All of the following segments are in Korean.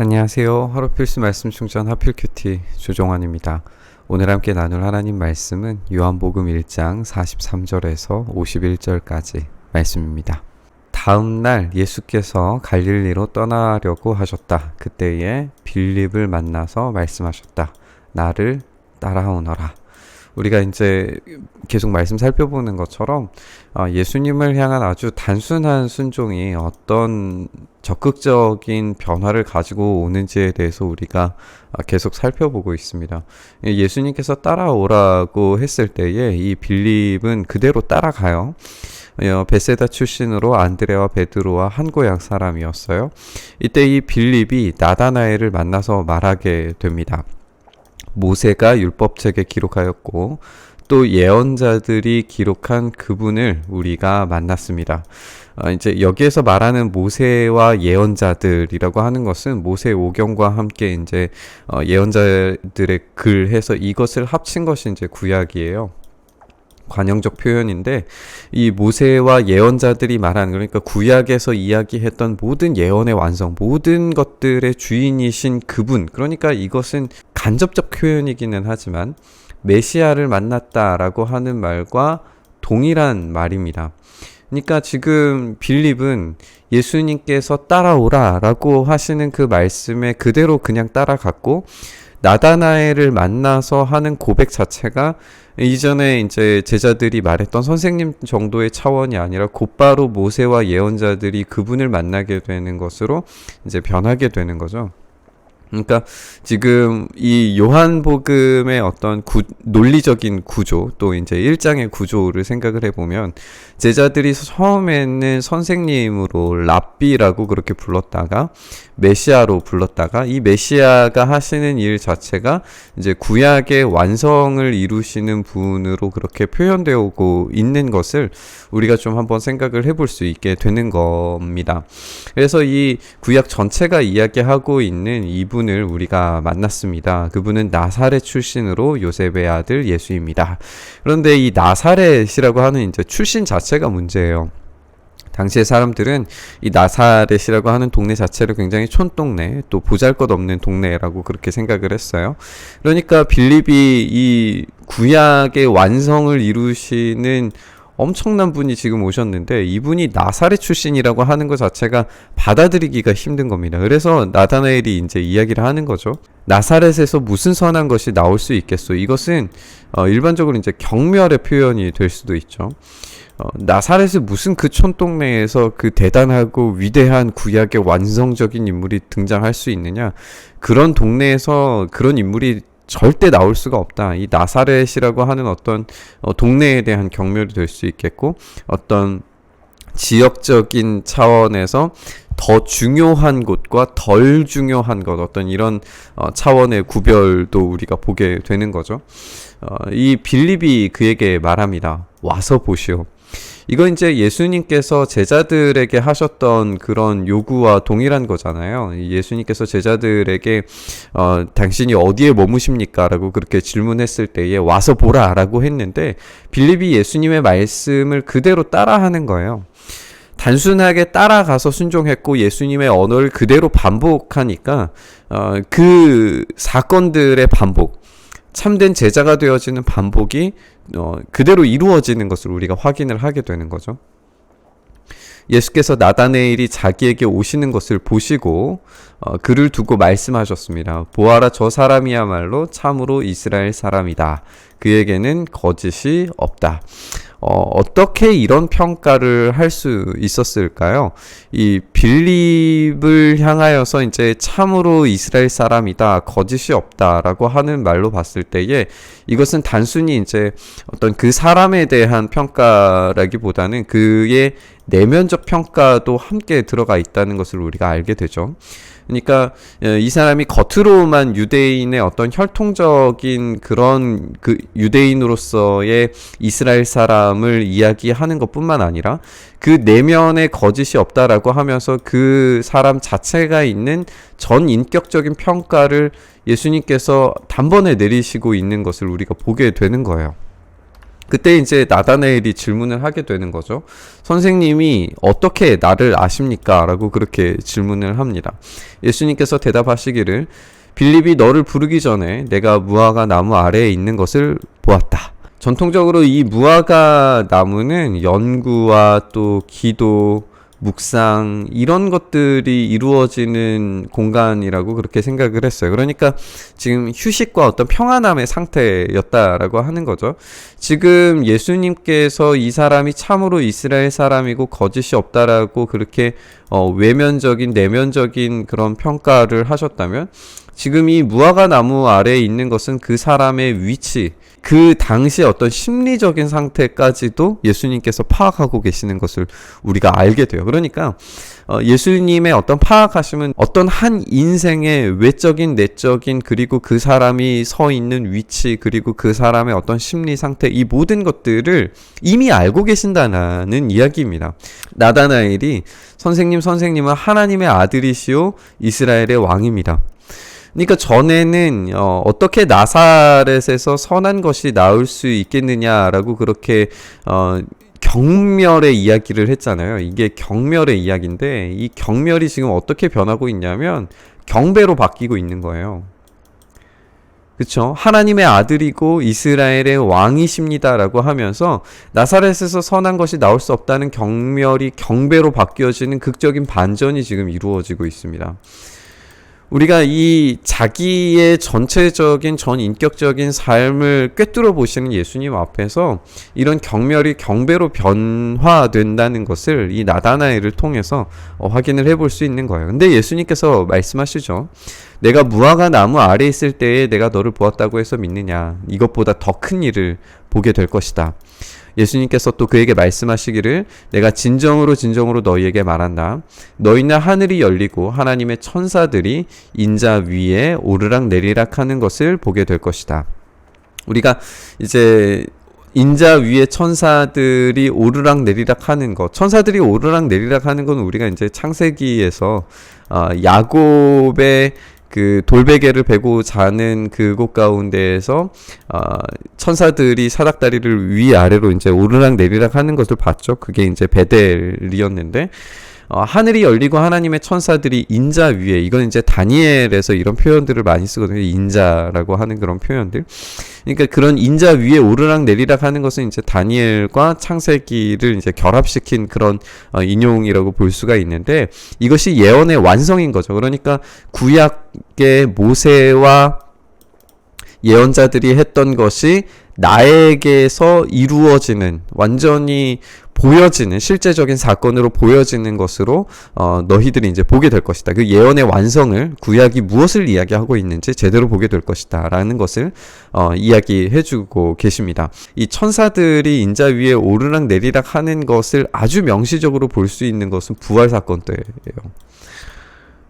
안녕하세요. 하루 필수 말씀 충전 하필 큐티 조종환입니다. 오늘 함께 나눌 하나님 말씀은 요한복음 1장 43절에서 51절까지 말씀입니다. 다음 날 예수께서 갈릴리로 떠나려고 하셨다. 그때에 빌립을 만나서 말씀하셨다. 나를 따라오너라. 우리가 이제 계속 말씀 살펴보는 것처럼 어, 예수님을 향한 아주 단순한 순종이 어떤 적극적인 변화를 가지고 오는지에 대해서 우리가 어, 계속 살펴보고 있습니다. 예수님께서 따라오라고 했을 때에 이 빌립은 그대로 따라가요. 어, 베세다 출신으로 안드레와 베드로와 한 고향 사람이었어요. 이때 이 빌립이 나다나엘을 만나서 말하게 됩니다. 모세가 율법책에 기록하였고 또 예언자들이 기록한 그분을 우리가 만났습니다. 어, 이제 여기에서 말하는 모세와 예언자들이라고 하는 것은 모세 오경과 함께 이제 어, 예언자들의 글 해서 이것을 합친 것이 이제 구약이에요. 관용적 표현인데 이 모세와 예언자들이 말하는 그러니까 구약에서 이야기했던 모든 예언의 완성 모든 것들의 주인이신 그분 그러니까 이것은 간접적 표현이기는 하지만 메시아를 만났다라고 하는 말과 동일한 말입니다. 그러니까 지금 빌립은 예수님께서 따라오라라고 하시는 그 말씀에 그대로 그냥 따라갔고 나다나엘을 만나서 하는 고백 자체가 이전에 이제 제자들이 말했던 선생님 정도의 차원이 아니라 곧바로 모세와 예언자들이 그분을 만나게 되는 것으로 이제 변하게 되는 거죠. 그러니까 지금 이 요한복음의 어떤 구, 논리적인 구조 또 이제 1장의 구조를 생각을 해보면 제자들이 처음에는 선생님으로 랍비라고 그렇게 불렀다가 메시아로 불렀다가 이 메시아가 하시는 일 자체가 이제 구약의 완성을 이루시는 분으로 그렇게 표현되어 오고 있는 것을 우리가 좀 한번 생각을 해볼 수 있게 되는 겁니다. 그래서 이 구약 전체가 이야기하고 있는 이분 을 우리가 만났습니다. 그분은 나사렛 출신으로 요셉의 아들 예수입니다. 그런데 이 나사렛이라고 하는 이제 출신 자체가 문제예요. 당시의 사람들은 이 나사렛이라고 하는 동네 자체를 굉장히 촌동네 또 보잘것없는 동네라고 그렇게 생각을 했어요. 그러니까 빌립이 이 구약의 완성을 이루시는 엄청난 분이 지금 오셨는데 이분이 나사렛 출신이라고 하는 것 자체가 받아들이기가 힘든 겁니다. 그래서 나다나엘이 이제 이야기를 하는 거죠. 나사렛에서 무슨 선한 것이 나올 수 있겠소? 이것은 어, 일반적으로 이제 경멸의 표현이 될 수도 있죠. 어, 나사렛은 무슨 그 촌동네에서 그 대단하고 위대한 구약의 완성적인 인물이 등장할 수 있느냐? 그런 동네에서 그런 인물이 절대 나올 수가 없다. 이 나사렛이라고 하는 어떤 어, 동네에 대한 경멸이 될 수 있겠고 어떤 지역적인 차원에서 더 중요한 곳과 덜 중요한 것 어떤 이런 어, 차원의 구별도 우리가 보게 되는 거죠. 어, 이 빌립이 그에게 말합니다. 와서 보시오. 이거 이제 예수님께서 제자들에게 하셨던 그런 요구와 동일한 거잖아요. 예수님께서 제자들에게 어, 당신이 어디에 머무십니까?라고 그렇게 질문했을 때에 와서 보라라고 했는데 빌립이 예수님의 말씀을 그대로 따라하는 거예요. 단순하게 따라가서 순종했고 예수님의 언어를 그대로 반복하니까 어, 그 사건들의 반복 참된 제자가 되어지는 반복이 어, 그대로 이루어지는 것을 우리가 확인을 하게 되는 거죠. 예수께서 나다네일이 자기에게 오시는 것을 보시고 어, 그를 두고 말씀하셨습니다. 보아라 저 사람이야말로 참으로 이스라엘 사람이다. 그에게는 거짓이 없다. 어, 어떻게 이런 평가를 할 수 있었을까요? 이 빌립을 향하여서 이제 참으로 이스라엘 사람이다, 거짓이 없다라고 하는 말로 봤을 때에 이것은 단순히 이제 어떤 그 사람에 대한 평가라기보다는 그의 내면적 평가도 함께 들어가 있다는 것을 우리가 알게 되죠. 그러니까 어, 이 사람이 겉으로만 유대인의 어떤 혈통적인 그런 그 유대인으로서의 이스라엘 사람을 이야기하는 것뿐만 아니라 그 내면에 거짓이 없다라고 하면서 그 사람 자체가 있는 전 인격적인 평가를 예수님께서 단번에 내리시고 있는 것을 우리가 보게 되는 거예요. 그때 이제 나다나엘이 질문을 하게 되는 거죠. 선생님이 어떻게 나를 아십니까? 라고 그렇게 질문을 합니다. 예수님께서 대답하시기를 빌립이 너를 부르기 전에 내가 무화과 나무 아래에 있는 것을 보았다. 전통적으로 이 무화과 나무는 연구와 또 기도, 묵상 이런 것들이 이루어지는 공간이라고 그렇게 생각을 했어요. 그러니까 지금 휴식과 어떤 평안함의 상태였다라고 하는 거죠. 지금 예수님께서 이 사람이 참으로 이스라엘 사람이고 거짓이 없다라고 그렇게 어, 외면적인 내면적인 그런 평가를 하셨다면 지금 이 무화과 나무 아래에 있는 것은 그 사람의 위치, 그 당시 어떤 심리적인 상태까지도 예수님께서 파악하고 계시는 것을 우리가 알게 돼요. 그러니까 어, 예수님의 어떤 파악하심은 어떤 한 인생의 외적인, 내적인 그리고 그 사람이 서 있는 위치 그리고 그 사람의 어떤 심리 상태 이 모든 것들을 이미 알고 계신다는 이야기입니다. 나다나엘이 선생님, 선생님은 하나님의 아들이시오 이스라엘의 왕입니다. 그러니까 전에는 어, 어떻게 나사렛에서 선한 것이 나올 수 있겠느냐라고 그렇게 어, 경멸의 이야기를 했잖아요. 이게 경멸의 이야기인데 이 경멸이 지금 어떻게 변하고 있냐면 경배로 바뀌고 있는 거예요. 그렇죠? 하나님의 아들이고 이스라엘의 왕이십니다라고 하면서 나사렛에서 선한 것이 나올 수 없다는 경멸이 경배로 바뀌어지는 극적인 반전이 지금 이루어지고 있습니다. 우리가 이 자기의 전체적인 전 인격적인 삶을 꿰뚫어 보시는 예수님 앞에서 이런 경멸이 경배로 변화된다는 것을 이 나다나엘을 통해서 어, 확인을 해볼 수 있는 거예요. 근데 예수님께서 말씀하시죠. 내가 무화과 나무 아래 있을 때에 내가 너를 보았다고 해서 믿느냐. 이것보다 더 큰 일을 보게 될 것이다. 예수님께서 또 그에게 말씀하시기를 내가 진정으로 진정으로 너희에게 말한다. 너희는 하늘이 열리고 하나님의 천사들이 인자 위에 오르락 내리락 하는 것을 보게 될 것이다. 우리가 이제 인자 위에 천사들이 오르락 내리락 하는 것, 천사들이 오르락 내리락 하는 건 우리가 이제 창세기에서 어, 야곱의 그 돌베개를 베고 자는 그곳 가운데에서 어, 천사들이 사닥다리를 위 아래로 이제 오르락 내리락 하는 것을 봤죠. 그게 이제 베델이었는데 어, 하늘이 열리고 하나님의 천사들이 인자 위에 이건 이제 다니엘에서 이런 표현들을 많이 쓰거든요. 인자라고 하는 그런 표현들. 그러니까 그런 인자 위에 오르락 내리락 하는 것은 이제 다니엘과 창세기를 이제 결합시킨 그런 어, 인용이라고 볼 수가 있는데 이것이 예언의 완성인 거죠. 그러니까 구약의 모세와 예언자들이 했던 것이 나에게서 이루어지는 완전히 보여지는 실제적인 사건으로 보여지는 것으로 어, 너희들이 이제 보게 될 것이다. 그 예언의 완성을 구약이 무엇을 이야기하고 있는지 제대로 보게 될 것이다라는 것을 어, 이야기해주고 계십니다. 이 천사들이 인자 위에 오르락 내리락 하는 것을 아주 명시적으로 볼 수 있는 것은 부활 사건 때예요.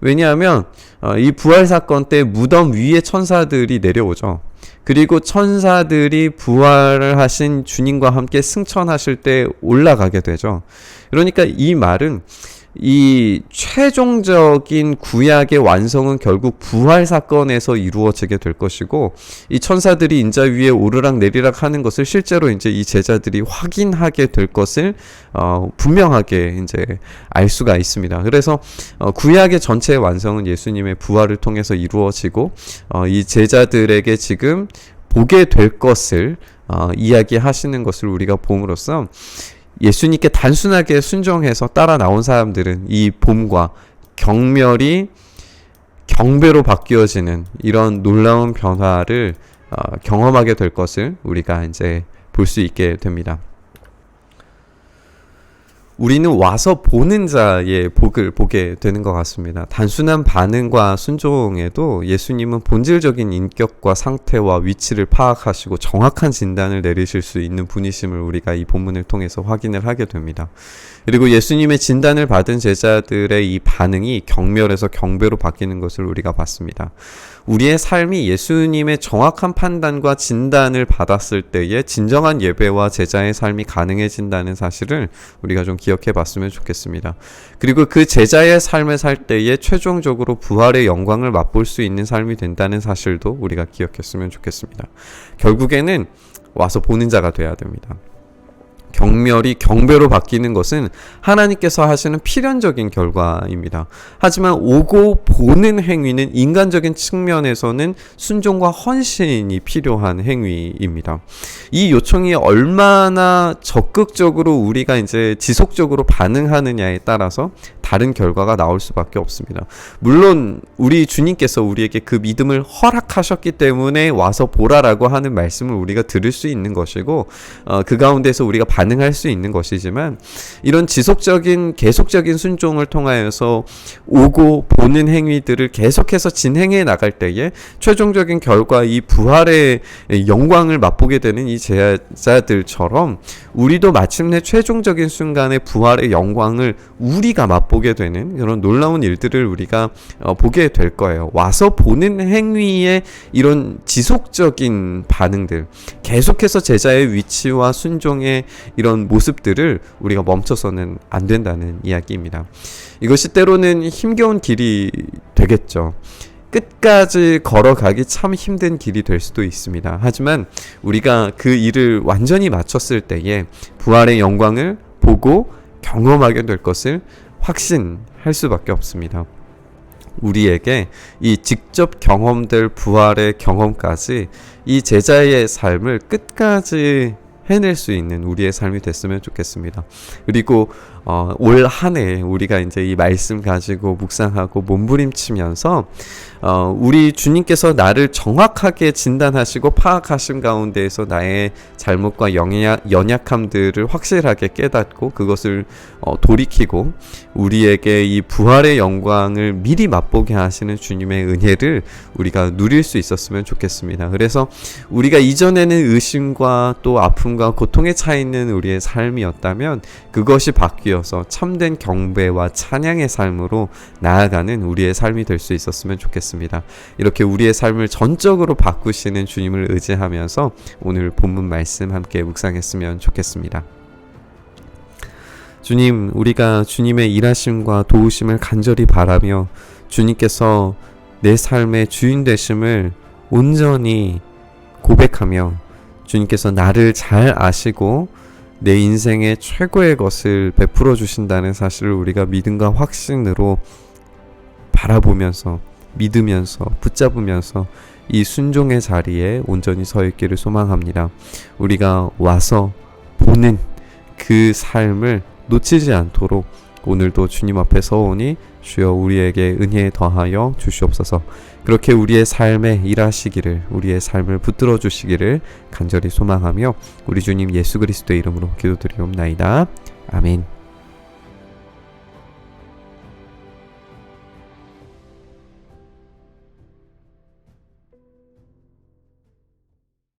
왜냐하면 어, 이 부활 사건 때 무덤 위에 천사들이 내려오죠. 그리고 천사들이 부활을 하신 주님과 함께 승천하실 때 올라가게 되죠. 그러니까 이 말은 이 최종적인 구약의 완성은 결국 부활 사건에서 이루어지게 될 것이고 이 천사들이 인자 위에 오르락 내리락 하는 것을 실제로 이제 이 제자들이 확인하게 될 것을 어 분명하게 이제 알 수가 있습니다. 그래서 어 구약의 전체의 완성은 예수님의 부활을 통해서 이루어지고 어 이 제자들에게 지금 보게 될 것을 어 이야기하시는 것을 우리가 봄으로써 예수님께 단순하게 순종해서 따라 나온 사람들은 이 봄과 경멸이 경배로 바뀌어지는 이런 놀라운 변화를 어, 경험하게 될 것을 우리가 이제 볼 수 있게 됩니다. 우리는 와서 보는 자의 복을 보게 되는 것 같습니다. 단순한 반응과 순종에도 예수님은 본질적인 인격과 상태와 위치를 파악하시고 정확한 진단을 내리실 수 있는 분이심을 우리가 이 본문을 통해서 확인을 하게 됩니다. 그리고 예수님의 진단을 받은 제자들의 이 반응이 경멸에서 경배로 바뀌는 것을 우리가 봤습니다. 우리의 삶이 예수님의 정확한 판단과 진단을 받았을 때에 진정한 예배와 제자의 삶이 가능해진다는 사실을 우리가 좀 기억해 봤으면 좋겠습니다. 그리고 그 제자의 삶을 살 때에 최종적으로 부활의 영광을 맛볼 수 있는 삶이 된다는 사실도 우리가 기억했으면 좋겠습니다. 결국에는 와서 보는 자가 돼야 됩니다. 경멸이 경배로 바뀌는 것은 하나님께서 하시는 필연적인 결과입니다. 하지만 오고 보는 행위는 인간적인 측면에서는 순종과 헌신이 필요한 행위입니다. 이 요청이 얼마나 적극적으로 우리가 이제 지속적으로 반응하느냐에 따라서 다른 결과가 나올 수밖에 없습니다. 물론 우리 주님께서 우리에게 그 믿음을 허락하셨기 때문에 와서 보라라고 하는 말씀을 우리가 들을 수 있는 것이고 어, 그 가운데서 우리가 반 응할 수 있는 것이지만 이런 지속적인 계속적인 순종을 통하여서 오고 보는 행위들을 계속해서 진행해 나갈 때에 최종적인 결과 이 부활의 영광을 맛보게 되는 이 제자들처럼 우리도 마침내 최종적인 순간에 부활의 영광을 우리가 맛보게 되는 그런 놀라운 일들을 우리가 어, 보게 될 거예요. 와서 보는 행위의 이런 지속적인 반응들, 계속해서 제자의 위치와 순종의 이런 모습들을 우리가 멈춰서는 안 된다는 이야기입니다. 이것이 때로는 힘겨운 길이 되겠죠. 끝까지 걸어가기 참 힘든 길이 될 수도 있습니다. 하지만 우리가 그 일을 완전히 마쳤을 때에 부활의 영광을 보고 경험하게 될 것을 확신할 수밖에 없습니다. 우리에게 이 직접 경험될 부활의 경험까지 이 제자의 삶을 끝까지 해낼 수 있는 우리의 삶이 됐으면 좋겠습니다. 그리고 어, 올 한 해 우리가 이제 이 말씀 가지고 묵상하고 몸부림치면서 어, 우리 주님께서 나를 정확하게 진단하시고 파악하신 가운데에서 나의 잘못과 영약, 연약함들을 확실하게 깨닫고 그것을 어, 돌이키고 우리에게 이 부활의 영광을 미리 맛보게 하시는 주님의 은혜를 우리가 누릴 수 있었으면 좋겠습니다. 그래서 우리가 이전에는 의심과 또 아픔과 고통에 차 있는 우리의 삶이었다면 그것이 바뀌어 서 참된 경배와 찬양의 삶으로 나아가는 우리의 삶이 될 수 있었으면 좋겠습니다. 이렇게 우리의 삶을 전적으로 바꾸시는 주님을 의지하면서 오늘 본문 말씀 함께 묵상했으면 좋겠습니다. 주님, 우리가 주님의 일하심과 도우심을 간절히 바라며 주님께서 내 삶의 주인 되심을 온전히 고백하며 주님께서 나를 잘 아시고 내 인생의 최고의 것을 베풀어 주신다는 사실을 우리가 믿음과 확신으로 바라보면서 믿으면서 붙잡으면서 이 순종의 자리에 온전히 서 있기를 소망합니다. 우리가 와서 보는 그 삶을 놓치지 않도록 오늘도 주님 앞에 서오니 주여 우리에게 은혜 더하여 주시옵소서. 그렇게 우리의 삶에 일하시기를 우리의 삶을 붙들어 주시기를 간절히 소망하며 우리 주님 예수 그리스도의 이름으로 기도드리옵나이다. 아멘.